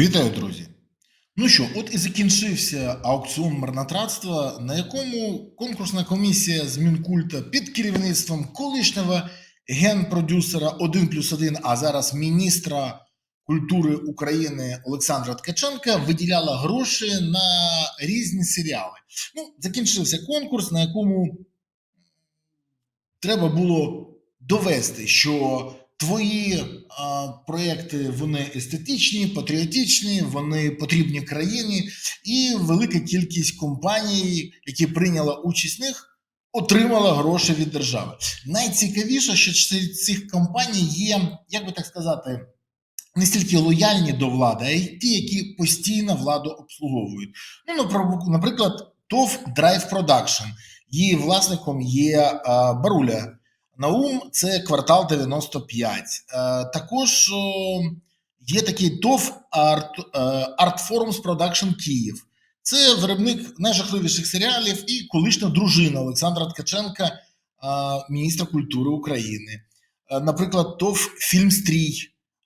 Вітаю, друзі! Ну що, от і закінчився аукціон марнотратства, на якому конкурсна комісія з Мінкульта під керівництвом колишнього генпродюсера 1 плюс 1, а зараз міністра культури України Олександра Ткаченка виділяла гроші на різні серіали. Ну, закінчився конкурс, на якому треба було довести, що твої а, проекти вони естетичні, патріотичні, вони потрібні країні, і велика кількість компаній, які прийняла участь в них, отримала гроші від держави. Найцікавіше, що серед цих компаній є, як би так сказати, не стільки лояльні до влади, а й ті, які постійно владу обслуговують. Ну, напр- наприклад, ТОВ Drive Production. Її власником є а, Баруля Наум, це квартал 95. Е, також є такий ТОВ е, Art Forums Production Київ. Це виробник найжахливіших серіалів і колишня дружина Олександра Ткаченка, е, міністра культури України. Наприклад, ТОВ Фільмстрій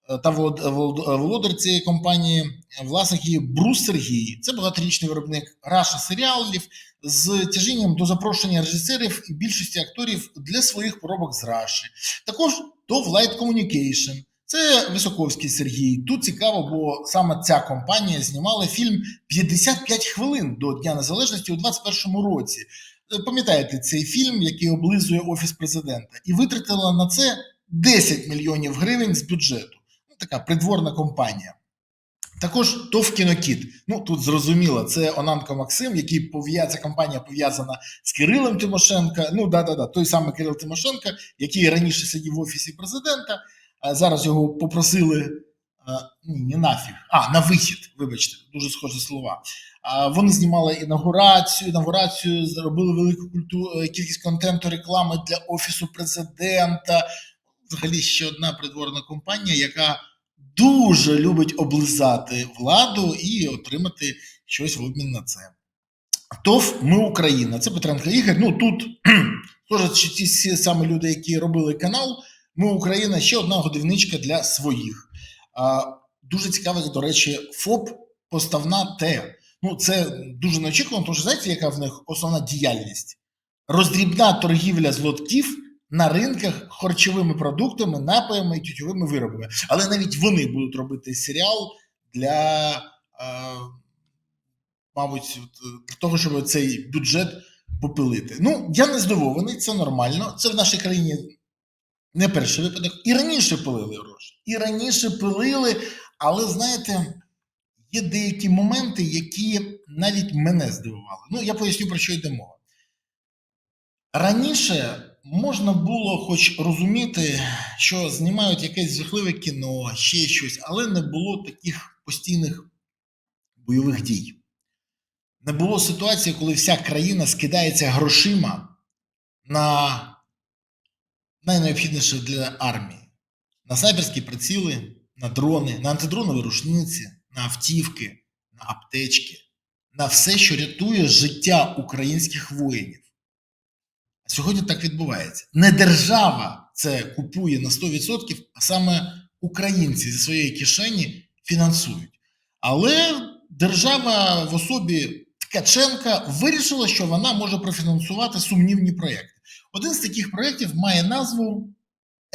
та волод- волод- володар цієї компанії, е, власник її Брус Сергій. Це багаторічний виробник Раша серіалів з тяжінням до запрошення режисерів і більшості акторів для своїх поробок з Раші. Також ТОВ Light Communication. Це Високовський Сергій. Тут цікаво, бо саме ця компанія знімала фільм 55 хвилин до Дня Незалежності у 21-му році. Е, Пам'ятаєте цей фільм, який облизує офіс президента, і витратила на це 10 мільйонів гривень з бюджету. Така придворна компанія. Також ТОВ Кінокіт. Ну тут зрозуміло, це Онанко Максим, який пов'я... ця компанія пов'язана з Кирилом Тимошенка. Ну да, да, да, той самий Кирил Тимошенко, який раніше сидів в офісі президента. А зараз його попросили а, не нафіг, а на вихід. Вибачте, дуже схожі слова. А, вони знімали інаугурацію, інаугурацію, зробили велику культу... е, кількість контенту реклами для офісу президента. Взагалі ще одна придворна компанія, яка дуже любить облизати владу і отримати щось в обмін на це. ТОВ Ми Україна. Це Петренко Ігор. Ну тут що ті саме люди, які робили канал. Ми Україна ще одна годівничка для своїх. А, дуже цікавий, до речі, ФОП Поставна Т. Ну, це дуже неочікувано, тому що знаєте, яка в них основна діяльність? Роздрібна торгівля з лотків на ринках харчовими продуктами, напоями і тютювими виробами. Але навіть вони будуть робити серіал для, е, мабуть, для того, щоб цей бюджет попилити. Ну, я не здивований, це нормально. Це в нашій країні не перший випадок. І раніше пилили гроші. І раніше пилили, але знаєте, є деякі моменти, які навіть мене здивували. Ну, я поясню, про що йде мова. Раніше можна було хоч розуміти, що знімають якесь жахливе кіно, ще щось, але не було таких постійних бойових дій. Не було ситуації, коли вся країна скидається грошима на найнеобхідніше для армії: на снайперські приціли, на дрони, на антидронові рушниці, на автівки, на аптечки, на все, що рятує життя українських воїнів. Сьогодні так відбувається. Не держава це купує на 100%, а саме українці зі своєї кишені фінансують. Але держава в особі Ткаченка вирішила, що вона може профінансувати сумнівні проєкти. Один з таких проєктів має назву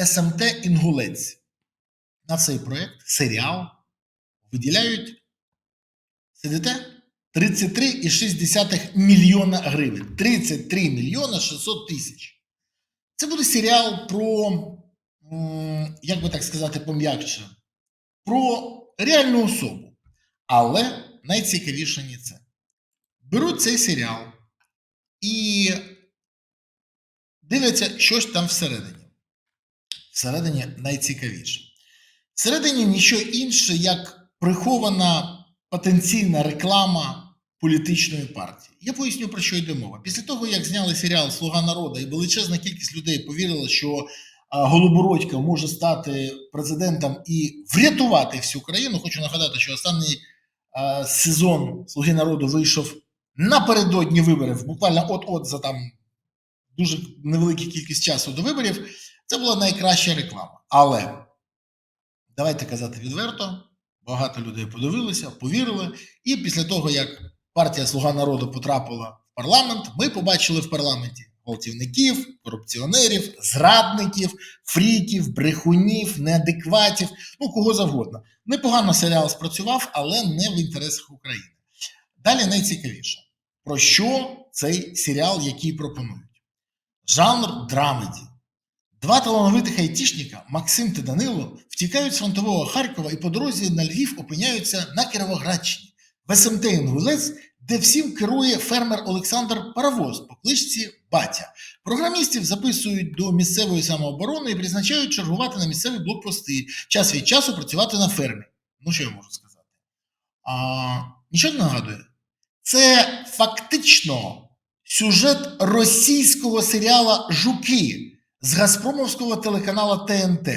СМТ Інгулець. На цей проєкт серіал виділяють сидите 33,6 мільйона гривень. 33 мільйона 600 тисяч. Це буде серіал про, як би так сказати, пом'якше, про реальну особу. Але найцікавіше не це. Беруть цей серіал і дивляться, що ж там всередині. Всередині найцікавіше. Всередині нічого інше, як прихована потенційна реклама політичної партії. Я поясню, про що йде мова. Після того, як зняли серіал Слуга народу, і величезна кількість людей повірила, що Голобородько може стати президентом і врятувати всю країну. Хочу нагадати, що останній сезон Слуги народу вийшов напередодні виборів, буквально от-от за там дуже невелику кількість часу до виборів. Це була найкраща реклама. Але давайте казати відверто, Багато людей подивилися, повірили. І після того, як партія Слуга народу потрапила в парламент, ми побачили в парламенті гвалтівників, корупціонерів, зрадників, фріків, брехунів, неадекватів, ну кого завгодно. Непогано серіал спрацював, але не в інтересах України. Далі найцікавіше. Про що цей серіал, який пропонують? Жанр драмеді. Два талановитих айтішника Максим та Данило втікають з фронтового Харкова і по дорозі на Львів опиняються на Кіровоградщині, в СМТ Інгулець, де всім керує фермер Олександр Паровоз по кличці Батя. Програмістів записують до місцевої самооборони і призначають чергувати на місцеві блокпости, час від часу працювати на фермі. Ну, що я можу сказати? А, нічого не нагадує. Це фактично сюжет російського серіала Жуки з Газпромовського телеканалу ТНТ.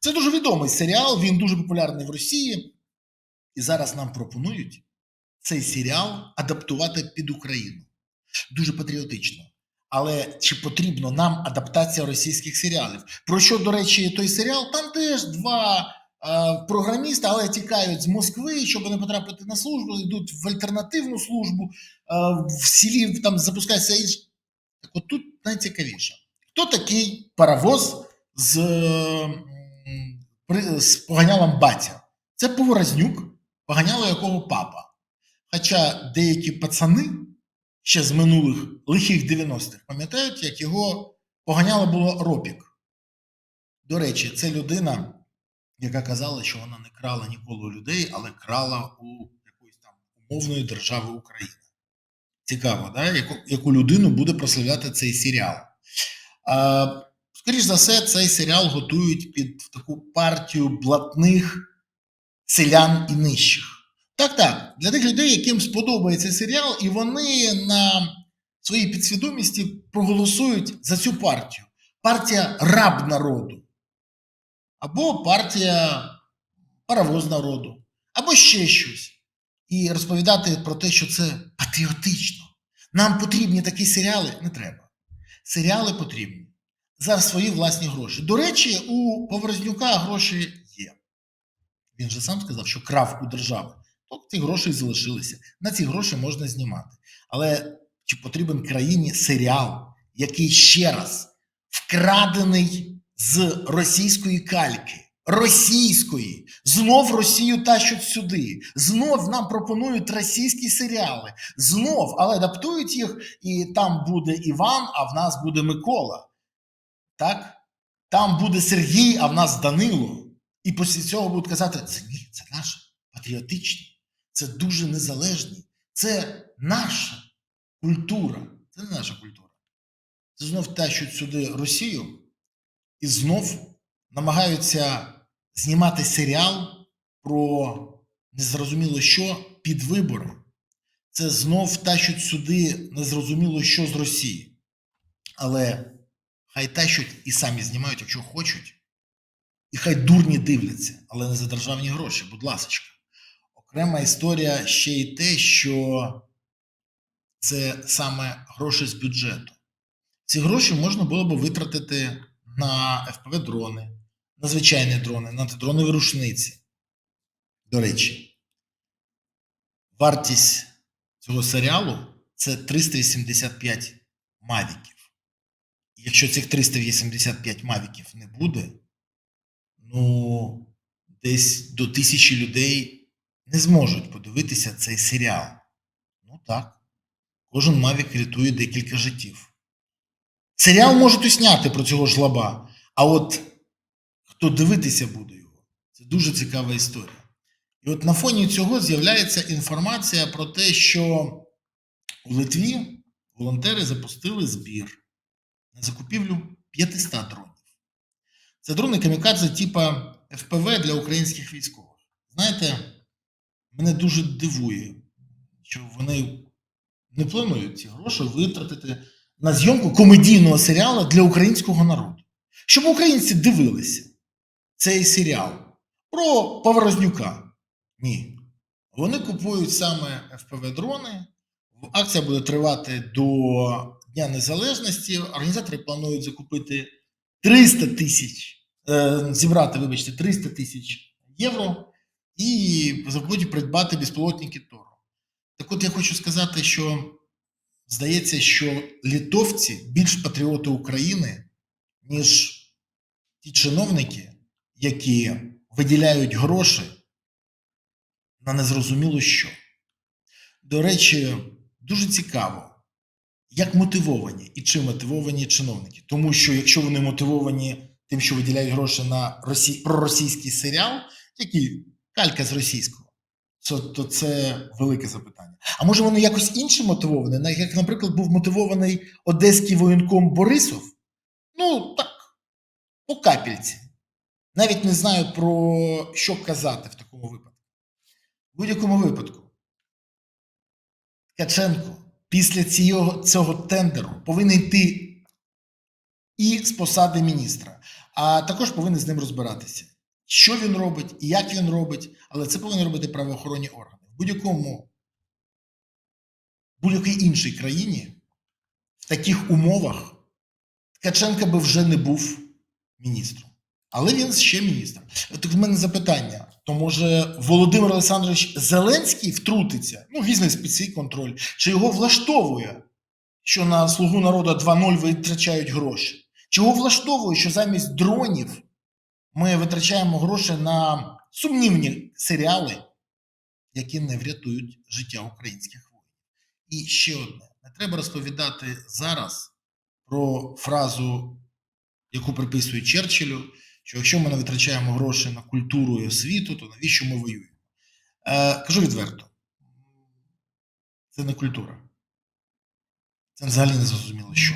Це дуже відомий серіал, він дуже популярний в Росії. І зараз нам пропонують цей серіал адаптувати під Україну. Дуже патріотично. Але чи потрібно нам адаптація російських серіалів? Про що, до речі, той серіал? Там теж два е, програміста, але тікають з Москви, щоб не потрапити на службу, йдуть в альтернативну службу, е, в селі там запускається. Так от тут найцікавіше. Хто такий паровоз з, м, з поганялом батя? Це Поворознюк, поганяло якого папа. Хоча деякі пацани ще з минулих лихих 90-х пам'ятають, як його поганяло було Ропік. До речі, це людина, яка казала, що вона не крала ніколи у людей, але крала у якоїсь там умовної держави України. Цікаво, да? яку, яку людину буде прославляти цей серіал. А, скоріш за все, цей серіал готують під таку партію блатних селян і нижчих. Так, так, для тих людей, яким сподобається серіал, і вони на своїй підсвідомості проголосують за цю партію. Партія раб народу. Або партія паровоз народу, або ще щось. І розповідати про те, що це патріотично. Нам потрібні такі серіали не треба. Серіали потрібні за свої власні гроші. До речі, у Поврознюка гроші є. Він же сам сказав, що крав у держави. То ці гроші залишилися. На ці гроші можна знімати. Але чи потрібен країні серіал, який ще раз вкрадений з російської кальки? Російської, знов Росію тащуть сюди, знов нам пропонують російські серіали, знов, але адаптують їх, і там буде Іван, а в нас буде Микола. Так? Там буде Сергій, а в нас Данило. І після цього будуть казати: це ні, це наше патріотичні, це дуже незалежні, це наша культура. Це не наша культура. Це знов тащуть сюди Росію і знов намагаються знімати серіал про незрозуміло що під вибори. Це знов тащуть сюди незрозуміло що з Росії. Але хай тащуть і самі знімають, якщо хочуть. І хай дурні дивляться, але не за державні гроші, будь ласка. Окрема історія ще й те, що це саме гроші з бюджету. Ці гроші можна було б витратити на FPV-дрони, на звичайні дрони, на дронові рушниці. До речі, вартість цього серіалу це 385 мавіків. Якщо цих 385 мавіків не буде, ну, десь до тисячі людей не зможуть подивитися цей серіал. Ну так. Кожен Мавік рятує декілька життів. Серіал можуть усняти про цього жлоба, а от хто дивитися буде його, це дуже цікава історія. І от на фоні цього з'являється інформація про те, що у Литві волонтери запустили збір на закупівлю 500 дронів. Це дрони камікадзе типа ФПВ для українських військових. Знаєте, мене дуже дивує, що вони не планують ці гроші витратити на зйомку комедійного серіалу для українського народу. Щоб українці дивилися цей серіал про Поворознюка. Ні. Вони купують саме FPV-дрони. Акція буде тривати до Дня Незалежності. Організатори планують закупити 300 тисяч, е, зібрати, вибачте, 300 тисяч євро. і забудуть придбати безпілотники Тору. Так от я хочу сказати, що здається, що літовці більш патріоти України, ніж ті чиновники, які виділяють гроші на незрозуміло що. До речі, дуже цікаво, як мотивовані і чим мотивовані чиновники. Тому що якщо вони мотивовані тим, що виділяють гроші на росі... проросійський серіал, який калька з російського, то, то це велике запитання. А може вони якось іншим мотивовані? Як, наприклад, був мотивований одеський воєнком Борисов? Ну, так, по капельці. Навіть не знаю про що казати в такому випадку. В будь-якому випадку. Ткаченко після цього, цього тендеру повинен йти і з посади міністра, а також повинен з ним розбиратися, що він робить і як він робить, але це повинні робити правоохоронні органи. В будь-якому будь-якій іншій країні в таких умовах Ткаченка би вже не був міністром. Але він ще міністр. Так в мене запитання: то може Володимир Олександрович Зеленський втрутиться, ну, візьме під свій контроль, чи його влаштовує, що на слугу народу 2.0 витрачають гроші? Чи його влаштовує, що замість дронів ми витрачаємо гроші на сумнівні серіали, які не врятують життя українських воїнів? І ще одне: не треба розповідати зараз про фразу, яку приписують Черчиллю, що якщо ми не витрачаємо гроші на культуру і освіту, то навіщо ми воюємо? Е, кажу відверто, це не культура. Це взагалі не зрозуміло що.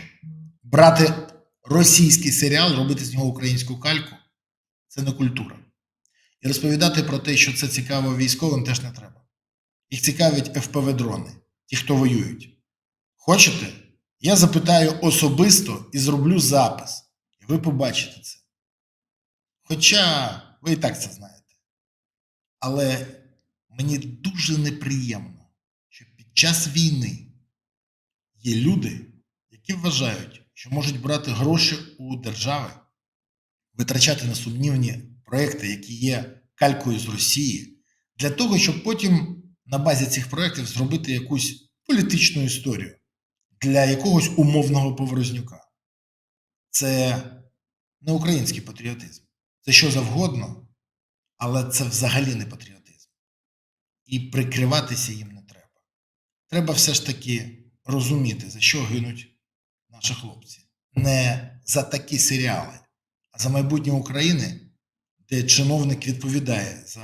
Брати російський серіал, робити з нього українську кальку це не культура. І розповідати про те, що це цікаво військовим, теж не треба. Їх цікавить ФПВ-дрони, ті, хто воюють. Хочете? Я запитаю особисто і зроблю запис. І ви побачите це. Хоча ви і так це знаєте. Але мені дуже неприємно, що під час війни є люди, які вважають, що можуть брати гроші у держави, витрачати на сумнівні проекти, які є калькою з Росії, для того, щоб потім на базі цих проєктів зробити якусь політичну історію для якогось умовного поворознюка. Це не український патріотизм. Це що завгодно, але це взагалі не патріотизм. І прикриватися їм не треба. Треба все ж таки розуміти, за що гинуть наші хлопці. Не за такі серіали, а за майбутнє України, де чиновник відповідає за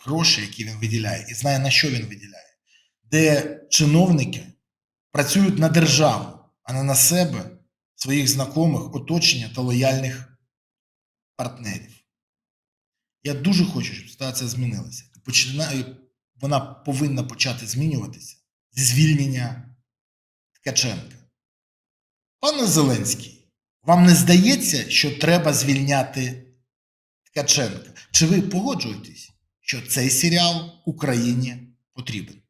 гроші, які він виділяє, і знає, на що він виділяє, де чиновники працюють на державу, а не на себе, своїх знайомих, оточення та лояльних партнерів. Я дуже хочу, щоб ситуація змінилася. Починаю, вона повинна почати змінюватися зі звільнення Ткаченка. Пане Зеленський, вам не здається, що треба звільняти Ткаченка? Чи ви погоджуєтесь, що цей серіал Україні потрібен?